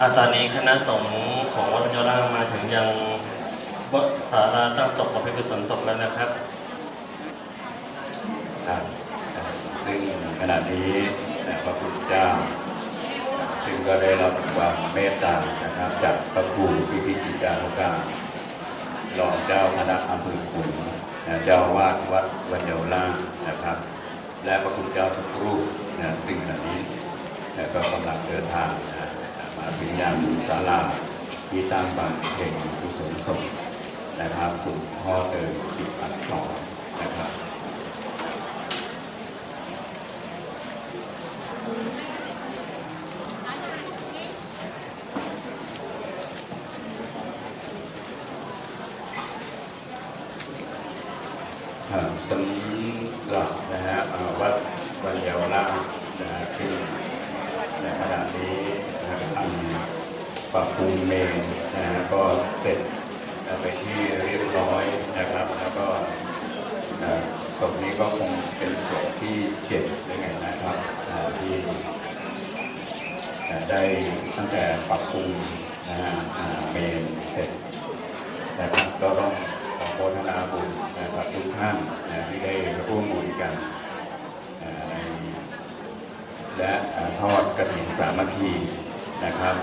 อาตอนนี้คณะสงฆ์ของวัดพญาล่างมาถึงยังวัดศาลาตั้งศพของพระกุศลศพแล้วนะครับครับซึ่งขณะนี้พระพุทธเจ้า ซึ่งก็ได้รับความเมตตานะครับจากพระครูพิพิจิจารุการรองเจ้าคณะอำเภอขุนเจ้าวาดวัดวันเยาวราชนะครับ และพระคุณเจ้าทุกรูปนะซึ่งขณะนี้นะก็กำลังเดินทางนะ มาถึงยังศาลาที่ตั้งบำเพ็ญกุศลศพนะครับคุณพ่อเติมติดอักษรนะครับสำหรับนะฮะวัดวันเยาวราชนะซึ่งในขณะนี้นะครับอันป รับปรุงเมนนะฮะก็เสร็จไปที่เรียบร้อยนะครับ แล้วก็ศพนี้ก็คงเป็นศพที่เจ็ดหรือไงนะครับที่ได้ตั้งแต่ปรับปรุงนะฮะเมนเสร็จนะครับก็ต้องขอโพธนาบุญนะครับทุกท่านนะที่ได้ร่วมบุญกันและทอดกระถิ่นสามัคคีนะครับ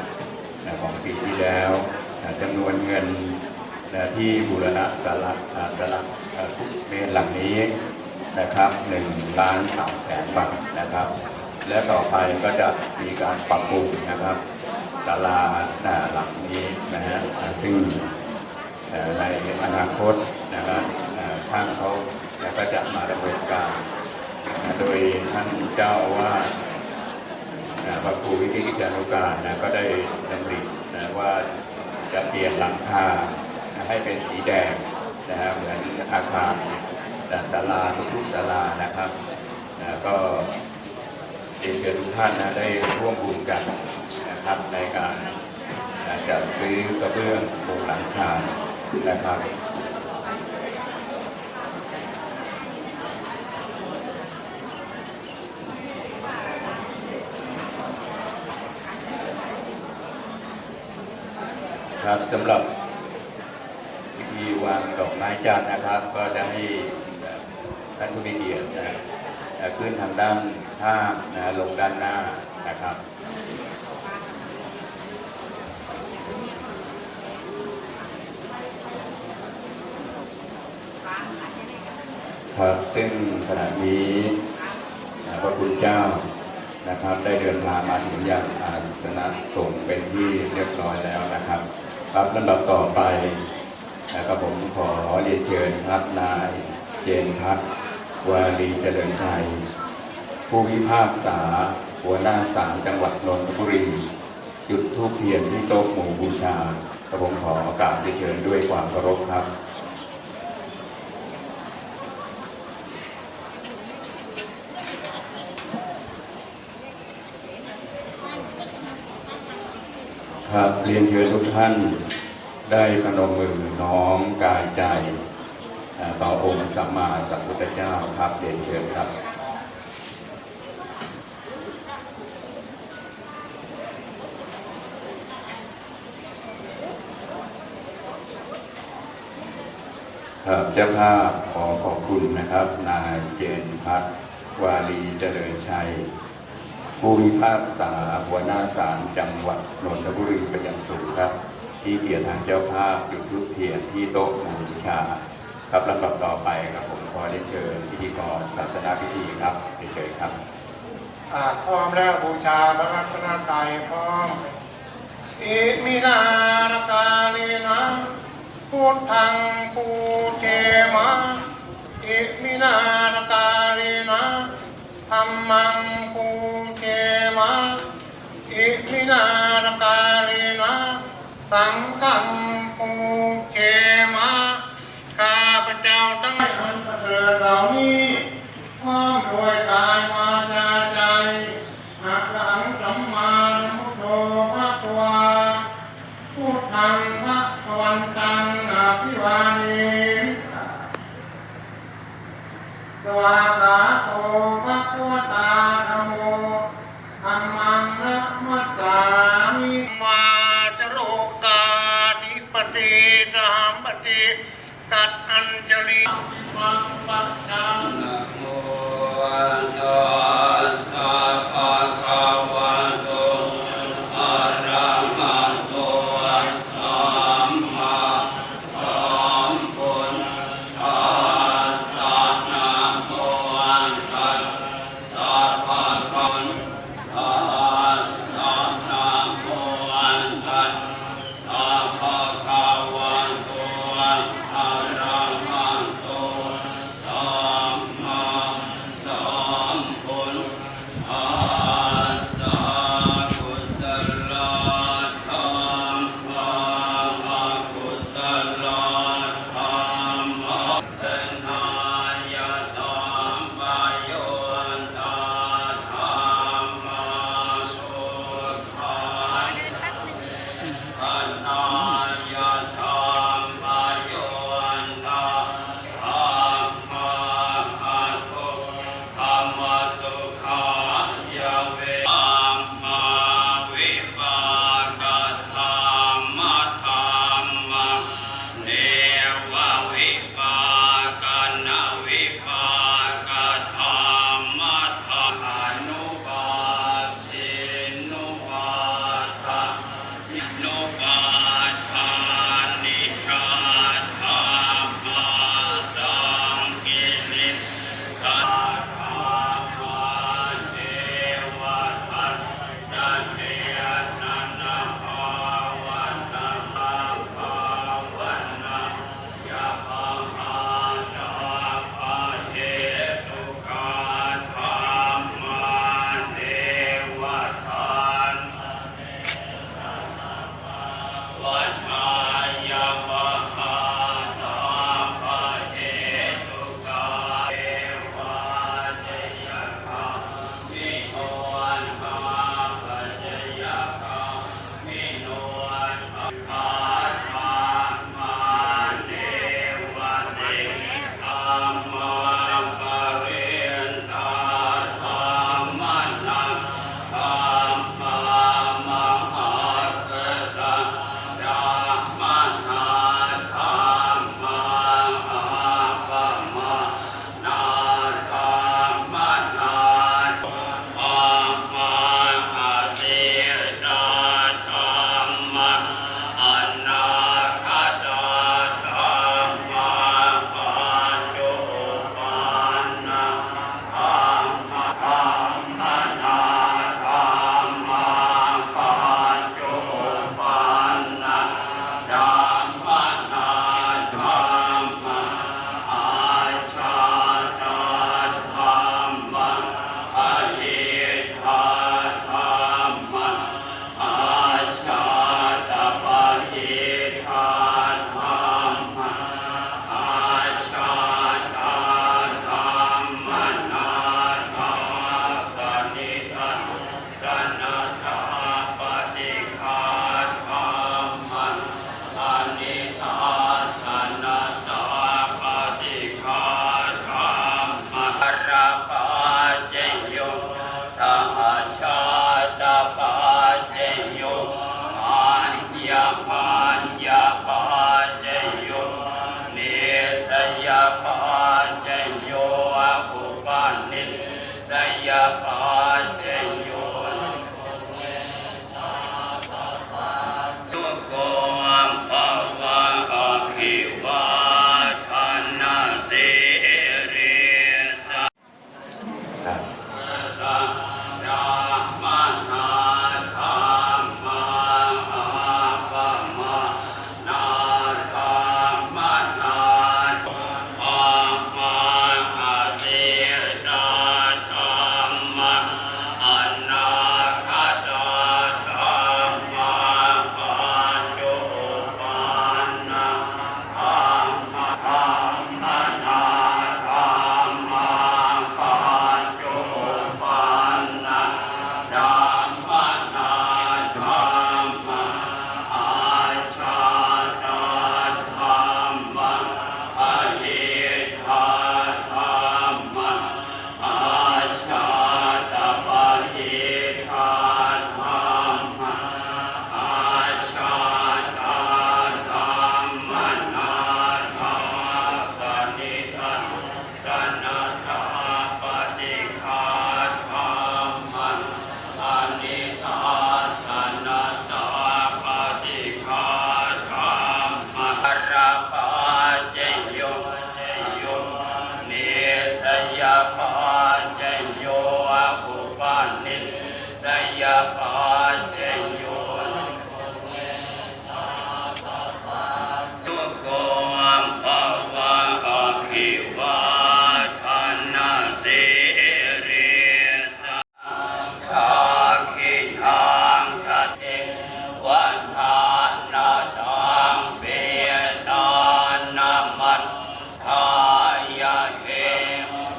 ปีที่แล้วจำนวนเงินที่บูรณะสาระสาระทุกเมนหลังนี้นะครับ1ล้าน3แสนบาทนะครับ และต่อไปก็จะมีการปรับปรุงนะครับศาลาหน้าหลังนี้นะฮะซึ่งในอนาคตนะครับเอ่อช่างเขาก็จะมาดำเนินการ โดยท่านเจ้าอาว่าสนะพระครูวิทิจานุการนะก็ได้ดำริน ว่าจะเปลี่ยนหลังคาให้เป็นสีแดงนะฮะเหมือนอาคารนะศาลาทุกศาลานะครับนะก็เรียนเชิญทุกท่านนะได้ร่วมบุญกันนะครับในการจะซื้อกระเบื้องมุงหลังคานะครับ ครับสำหรับพิธีวางดอกไม้จันทร์นะครับ ก็จะให้ท่านผู้มีเกียรตินะขึ้นทางด้านข้างนะลงด้านหน้านะครับครับซึ่งขณะนี้พระคุณเจ้านะครับ ได้เดินทางมาถึงยังอาสนะสงฆ์เป็นที่เรียบร้อยแล้วนะครับ ครับลำดับต่อไปนะครับผมขอเรียนเชิญครับนายเจนพัฒน์วารีเจริญชัย ผู้พิพากษาหัวหน้าศาลจังหวัดนนทบุรี จุดธูปเทียนที่โต๊ะหมู่บูชาครับผมขอกราบเรียนเชิญด้วยความเคารพครับ ครับเรียนเชิญทุกท่านได้พนมมือน้อมกายใจ ต่อองค์สัมมาสัมพุทธเจ้าครับเรียนเชิญครับครับเจ้าภาพขอขอบคุณนะครับ นายเจนพัฒน์วาลีเจริญชัย ผู้พิพากษาหัวหน้าศาลจังหวัดนนทบุรีเป็นอย่างสูงครับ ที่เกียรติทางเจ้าภาพจุดทุกเทียนที่โต๊ะหมู่บูชา ครับลำดับต่อไปครับผมขอเรียนเชิญพิธีกรศาสนาพิธีครับเรียนเชิญครับอ่าพร้อมแล้วบูชาพระรัตนตรัยพร้อมอิมินารกาลีนะพุทธังปูเชมะอิมินารกาลีนะธรรมังปู มะอิมินารกาลีนะสังฆังปูเชมะข้าพเจ้าทั้งหลายอันเสริฐเหล่านี้พร้อมด้วยกายวาจาใจอะระหังสัมมาสัมพุทโธพระตัวาพุทธังพระพวันตังอภิวาเนสวากาโตพระพุทธาธรรมโมธัมมังนัมัสสามิมา সম্পত্তি তাৎ অঞ্জলি Allah.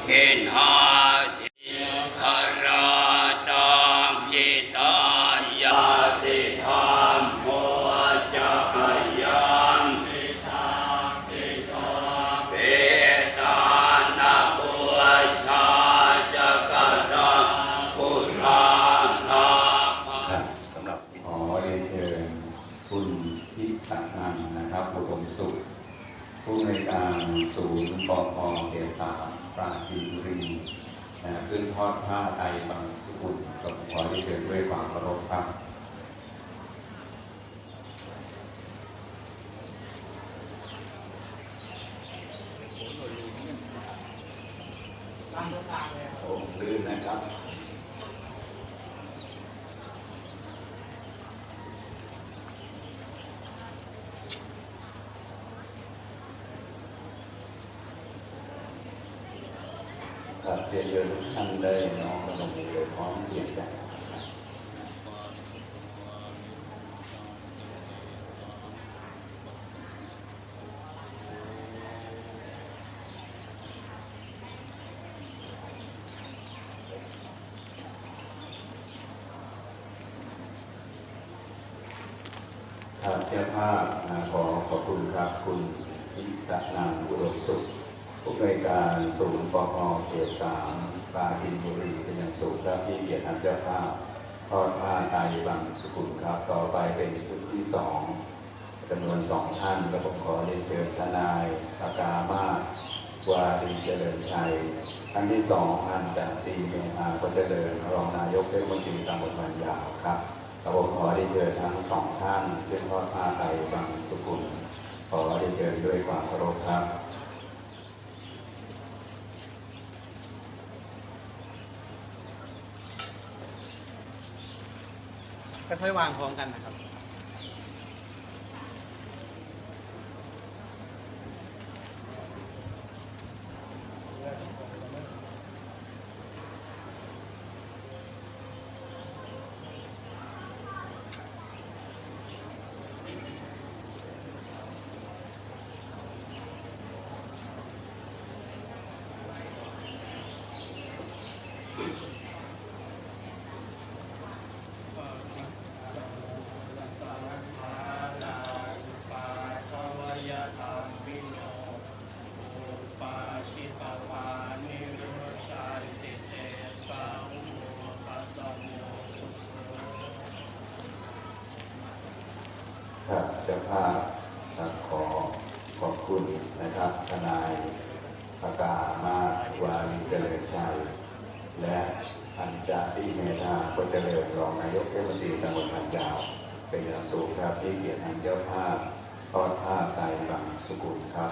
Hey, nah. เรียนเชิญด้วยความเคารพครับโอ้ลื่นนะครับครับเรียนเชิญทุกท่านได้น้อมกำลังมือโดยพร้อมเพรียงใจครับเจ้าภาพนะขอขอบคุณครับคุณพิตนันท์อุดมสุขผู้อำนการศูนย์ปอพเขตสามปราจีนบุรีเป็นอย่างสูงครับที่เกียรติทานเจ้าภาพทอดผ้าไตรบังสุกุลครับ ต่อไปเป็นชุดที่สองจำนวนสองท่านและผมขอเรียนเชิญทนายปากามาศวารีเจริญชัยท่านที่สองท่านจากตีเมธาก็เจริญรองนายกเทศมนตรีตำบลบันยาวครับ กระผมขอได้เชิญทั้งสองท่านขึ้นทอดผ้าไตรบางสุกุลขอได้เชิญด้วยความเคารพครับค่อยๆวางพร้อมกันนะครับเจ้าภาพครับขอขอบคุณนะครับทนายปากามาศวารีเจริญชัย และพันจาติเมธาก็เจริญรองนายกเทศมนตรีตำบลพันยาว เป็นอย่าง สูงครับที่เกียรติทางเจ้าภาพทอดผ้าไตรบังสุกุลครับ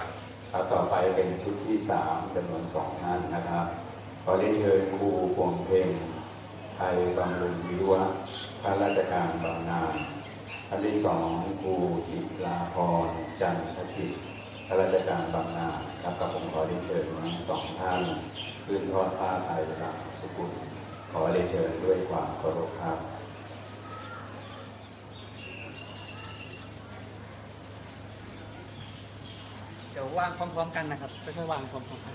ครับต่อไปเป็นชุดที่สามจำนวนสองท่านนะครับขอเรียนเชิญครูพวงเพ็งไทยบำรุงวิวะข้าราชการบำนาญท่านที่สองครูจิตราพรจันทกิจข้าราชการบำนาญครับกับผมขอเรียนเชิญทั้งสองท่านขึ้นทอดผ้าไทยหลังสุกุลขอเรียนเชิญด้วยความเคารพครับ ยววางพร้อมๆกันนะครับค่อยๆวางพร้อมๆกัน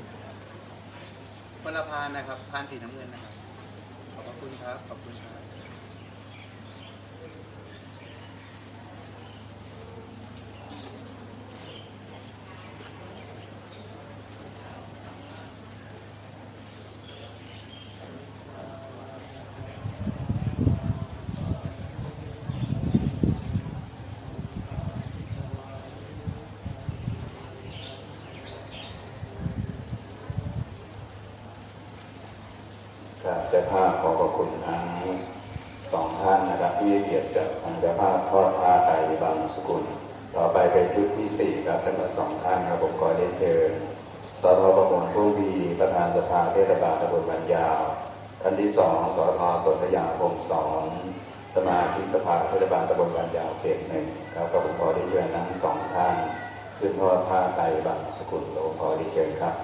คนละพานนะครับพานสีน้ำเงินนะครับ ขอบคุณครับ ขอบคุณครับ ครับเจ้าภาพขอขอบคุณทั้งสองท่านนะครับที่เกียรติกับทางเจ้าภาพทอดผ้าไตรบังสกุล ต่อไปเป็นชุดที่สี่ครับจำนวนสองท่านครับผมขอเรียนเชิญสทประมวลผู้พีประธานสภาเทศบาลตำบลบันยาวท่านที่สองสทสนธยาพงศ์สอนสมาชิกสภาเทศบาลตำบลบันยาวเขตหนึ่งครับกับผมขอเรียนเชิญทั้งสองท่านขึ้นทอดผ้าไตรบังสกุลผมขอเรียนเชิญครับ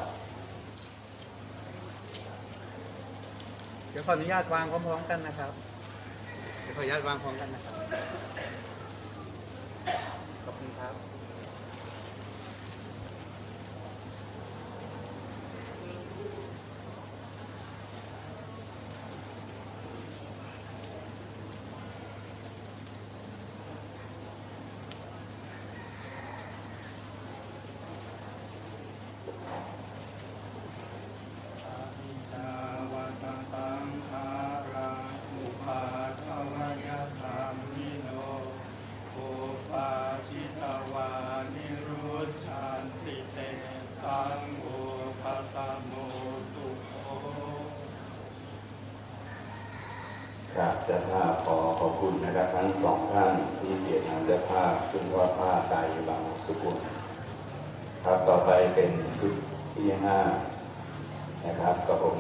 เดี๋ยวขออนุญาตวางพร้อมๆกันนะครับ เดี๋ยวขออนุญาตวางพร้อมกันนะครับ ขอบคุณครับ ค ครับเจ้าภาพขอขอบคุณ นะครับทั้งสองท่านที่เกียรติงานเจ้าภาพคุณพ่อผ้าไตรบางสุกุลครับต่อไปเป็นชุดที่ห้านะครับกับผม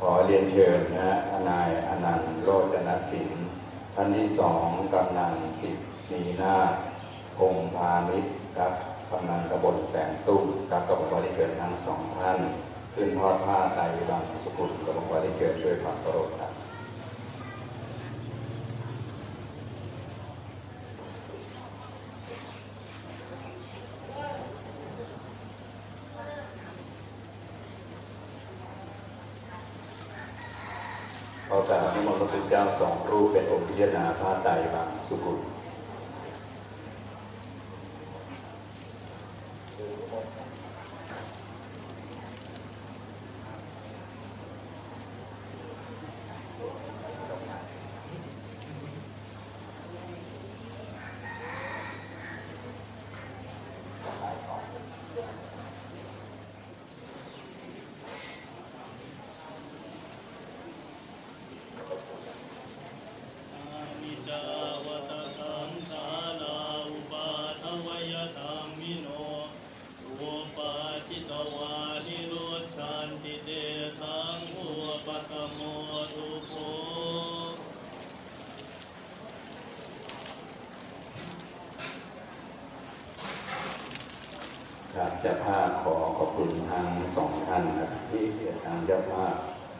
ขอเรียนเชิญนะทนายอนันต์โรจนศิลป์ท่านที่สองกำนันสิทธิ์นีนาถพงพาณิชครับกำนันตำบลแสนตุ้มครับกับผมขอเรียนเชิญทั้งสองท่าน ขึ้นทอดผ้าไตรบางสุกุลกับผมขอเรียนเชิญด้วยความเคารพครับ ขอกราบนิมนต์พระพุทธเจ้าสอง รูปเป็นองค์พิจารณาพระไตรบางสุกุล อานิจจาวัตสังขาราอุปาทวยธรรมิโนอุปาจิตวานิโรธชันติเตสังอุปสมโมสุโภ ครับเจ้าภาพขอขอบคุณ ทั้งสองท่านครับที่เกียรติทางเจ้าภาพ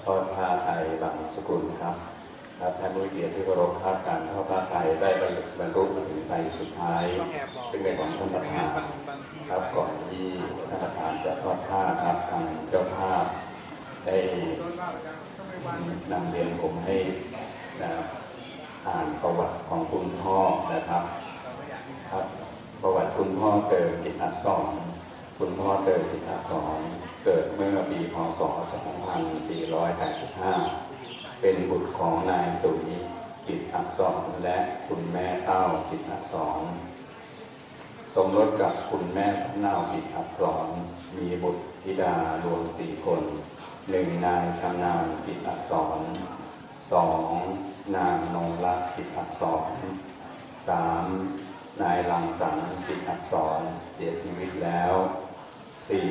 ทอดผ้าไทยบางสกุลครับครับท่านผู้เกียรติที่เคารพครับการทอดผ้าไทยได้บรรลุถึงไปสุดท้าย ซึ่งเป็นของท่านประธานครับก่อนที่ท่านประธานจะทอดผ้าครับทางเจ้าภาพได้นำเรียนผมให้นะอ่านประวัติของคุณพ่อนะครับ ครับ ประวัติคุณพ่อเกิดกิจอักษร คุณพ่อเกิดกิจอักษรเกิดเมื่อปีพศ 2485 เป็นบุตรของนายตุ๋ยกิจอักษรและคุณแม่เต้ากิจอักษร สมรสกับคุณแม่สำเนากิจอักษร มีบุตรธิดารวมสี่คนหนึ่งนายชำนาญกิจอักษรสองนางนงรักกิจอักษรสามนายลังสรรค์กิจอักษรเสียชีวิตแล้ว สี่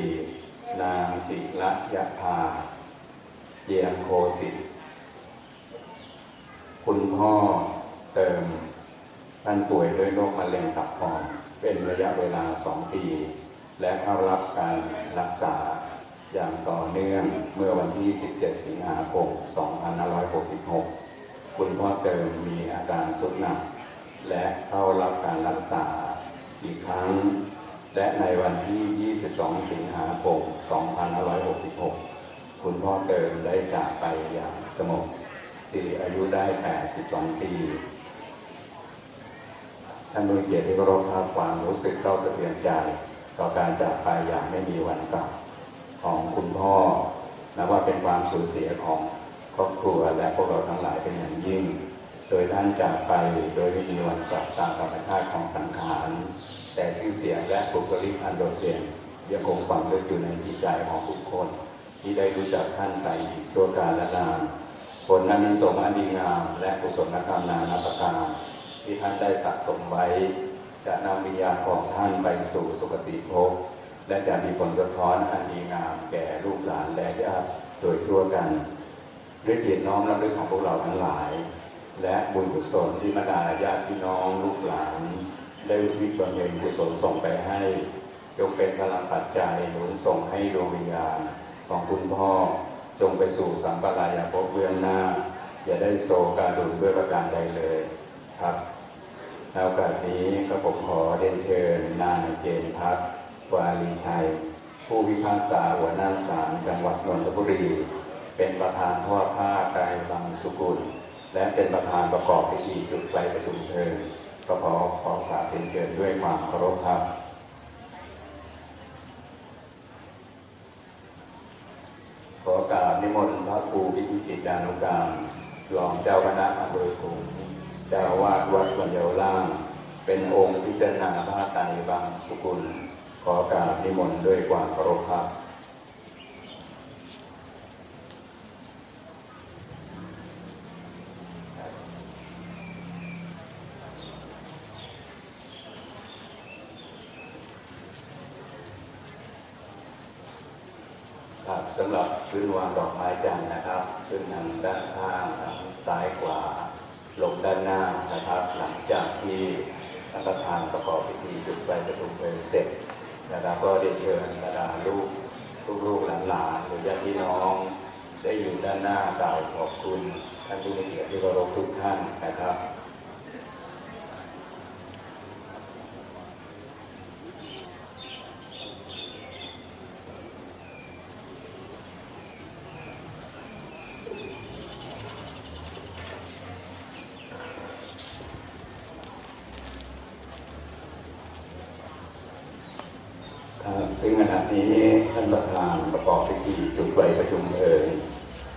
นางศิรยะภาเจียงโคสิทธิ์คุณพ่อเติมท่านป่วยด้วยโรคมะเร็งตับอ่อน เป็นระยะเวลา2ปี และเข้ารับการรักษาอย่างต่อเนื่องเมื่อวันที่ 17 สิงหาคม 2566 คุณพ่อเติมมีอาการสุดหนัก และเข้ารับการรักษาอีกครั้ง และในวันที่ 22 สิงหาคม 2566 คุณพ่อเติมได้จากไปอย่างสงบสิริอายุได้ 82 ปี ท่านผู้เกียรติที่เคารพครับความรู้สึกเศร้าสะเทือนใจ ต่อการจากไปอย่างไม่มีวันกลับของคุณพ่อนับว่าเป็นความสูญเสียของครอบครัวและพวกเราทั้งหลายเป็นอย่างยิ่ง โดยท่านจากไปโดยไม่มีวันกลับตามธรรมชาติของสังขาร แต่ชื่อเสียงและบุคลิกอันโดดเด่นยังคงฝังลึกอยู่ในจิตใจของทุกคน ที่ได้รู้จักท่านไปตัวการและนานผลนั้นมีสงส์อันดีงาม และกุศลกรรมนานาประการที่ท่านได้สะสมไว้ จะนำวิญญาณของท่านไปสู่สุคติภพและจะมีผลสะท้อนอันดีงามแก่ลูกหลานและญาติโดยทั่วกัน ด้วยจิตน้อมรำลึกของพวกเราทั้งหลาย และบุญกุศลที่มาดาญาติพี่น้องลูกหลาน ได้อุทิศบำเพ็ญกุศลส่งไปให้จงเป็นพลังปัจจัยหนุนส่งให้ดวงวิญญาณของคุณพ่อจงไปสู่สัมปรายภพเบื้องหน้า อย่าได้โศกการดุลด้วยประการใดเลยครับในโอกาสนี้ก็ผมขอเรียนเชิญนายเจนพัฒน์วาลีชัย ผู้พิพากษาหัวหน้าศาลจังหวัดนนทบุรี เป็นประธานทอดผ้าไตรบังสุกุล และเป็นประธานประกอบพิธีจุดไฟประชุมเพลิงก็ขอขอบ เป็นเชิญด้วยความเคารพครับขอการนิมนต์พระครูพิพิจิตานุการรองเจ้าคณะอำเภอขุงเจ้าวาดวัดวันเยาวล่าง เป็นองค์พิจารณาพระไตรบางสุกุล ขอการนิมนต์ด้วยความเคารพครับ ข สำหรับพื้นวาง ดอกไม้จันทร์นะครับขึ้นทางด้านข้างทางซ้ายขวาลงด้านหน้านะครับ หลังจากที่ท่านประธานประกอบพิธีจุดไฟประชุมเพลิงเสร็จนะครับก็ได้เชิญบรรดาลูกลูกๆหลานๆหรือญาติพี่น้อง ได้อยู่ด้านหน้ากล่าวขอบคุณท่านผู้มีเกียรติที่เคารพทุกท่านนะครับซึ่งขณะนี้ท่านประธานประกอบพิธีจุดไฟประชุมเพลิง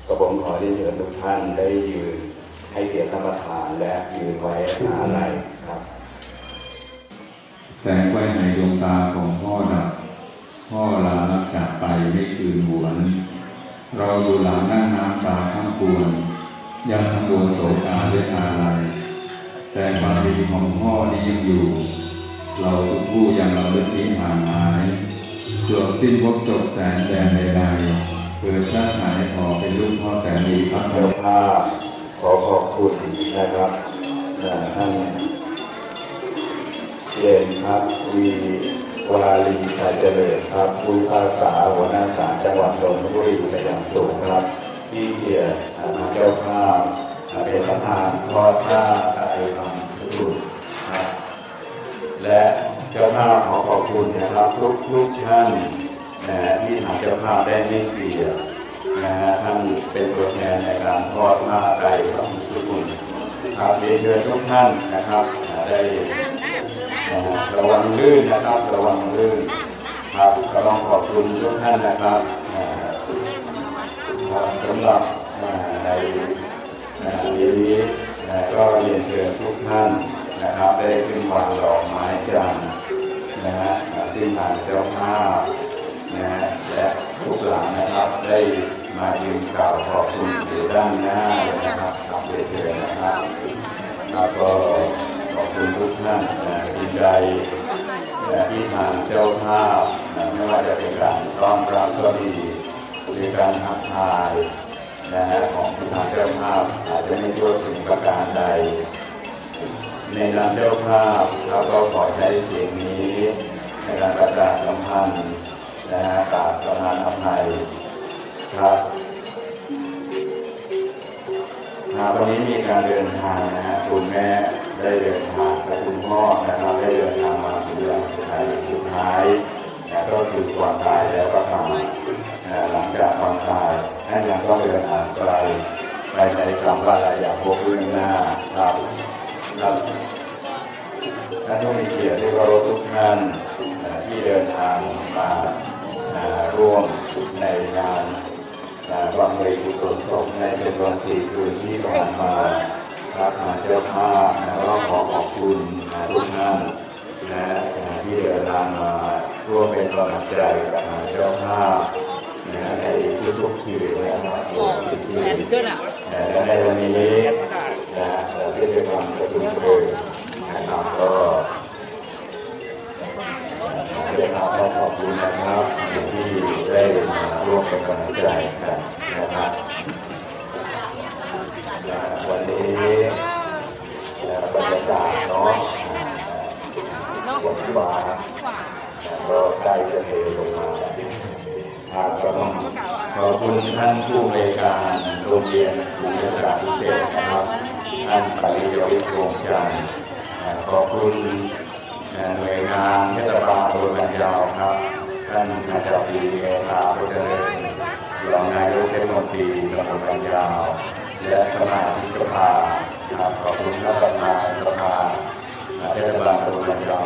ก็ผมขอได้เชิญทุกท่านได้ยืนให้เกียรติท่านประธานและยืนไว้อาลัยครับ แสงไว้ใน ดวงตาของพ่อดับ พ่อลาลับจากไปไม่คืนหวน เราดูหลานนั่งน้ำตาข้างควรยังทำบวนโศกาด้วยอาลัยแต่ความดีของพ่อนี้ยังอยู่ เราทุกผู้ยังเราเลือกนี้ห่างหายจวบสิ้นพบจบแสนแดนใดๆเกิดชาติไหนขอเป็นลูกพ่อแต่ดีพระเจ้าภาพขอขอบคุณนะครับท่าน เยนครับวีวาลีชาเจริญครับผู้พิพาษาหัวหน้าศาลจังหวัดนนทบุรีเป็นอย่างสูงครับที่เกียรติเจ้าภาพเป็นประธานทอดผ้าไตรคำสุดครับและเจ้าภาพขอขอบคุณนะครับทุกทุกท่านนะที่ทางเจ้าภาพได้ให้เกียรตินะฮะท่านเป็นตัวแทนในการทอดผ้าไตรพระสุกุลครับเรียนเชิญทุกท่านนะครับได้ นะฮะระวังลื่นนะครับ ระวังลื่นครับก็ต้องขอบคุณทุกท่านนะครับสำหรับในนะทีนี้ก็เรียนเชิญทุกท่านนะครับ ได้ขึ้นวางดอกไม้จันทร์นะฮะซึ่งทางเจ้าภาพนะฮะและทุกหลังนะครับได้มายืนกล่าวขอบคุณอยู่ด้านหน้านะครับครับเรีนเชิญนะครับแล้วก็ คุณทุกท่านนะสิ่งใดนะที่ทางเจ้าภาพไม่ว่าจะเป็นการต้อนรับก็ดีหรือการทักทายนะฮะของทางเจ้าภาพอาจจะไม่ทั่วถึงประการใด ในนามเจ้าภาพเราก็ขอใช้เสียงนี้ในการประกาศสัมพันธ์นะฮะกราบประธานอภัยครับ ครับวันนี้มีการเดินทางนะฮะคุณแม่ได้เดินทางและคุณพ่อนะครับได้เดินทางมาถึงอย่างสุดท้ายสุดท้ายนะก็คือความตายแล้วก็ตามนะหลังจากความตายท่านยังต้องเดินทางไกลไปในสัมภาระอยากพบเรื่องหน้าครับครับท่านผู้มีเกียรติที่เคารพทุกท่านที่เดินทางมาร่วมในงาน บังเพ็ญกุศลศพในจำนวนสี่คืนที่ผ่านมาครับทางเจ้าภาพนะก็ขอขอบคุณนะทุกท่านนะที่เดินทางมาร่วมเป็นกำลังใจกับทางเจ้าภาพนะในทุกๆคืนนะครับทุกๆคืนนะและในวันนี้นะเราได้เป็นวันประชุมเพลิงน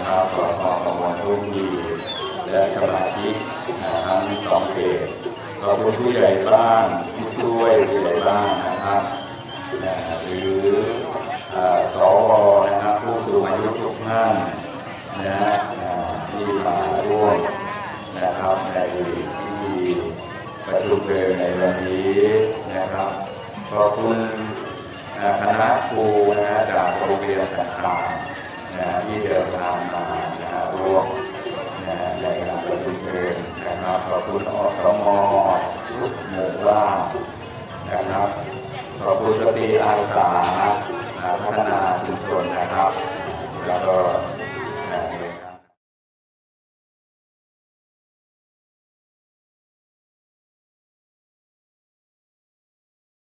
บางยาวครับขอขอบคุณทุกทีและสมาชิกทั้งสองเขตขอบคุณผู้ใหญ่บ้านผู้ช่วยผู้ใหญ่บ้านนะครับนะหรือสวนะครับผู้สูงอายุทุกท่านนะฮะที่มาร่วมนะครับในพิธีประชุมเพลิงในวันนี้นะครับขอบคุณคณะครูนะฮะจากโรงเรียนต่างๆ นะที่เดินทางมานะรวมนะในหลักประเทศคณะพระพุทธอสมอทุกหมู่บ้านคณะพระพุทธตีอาสาพัฒนาชุมชนนะครับ แล้วก็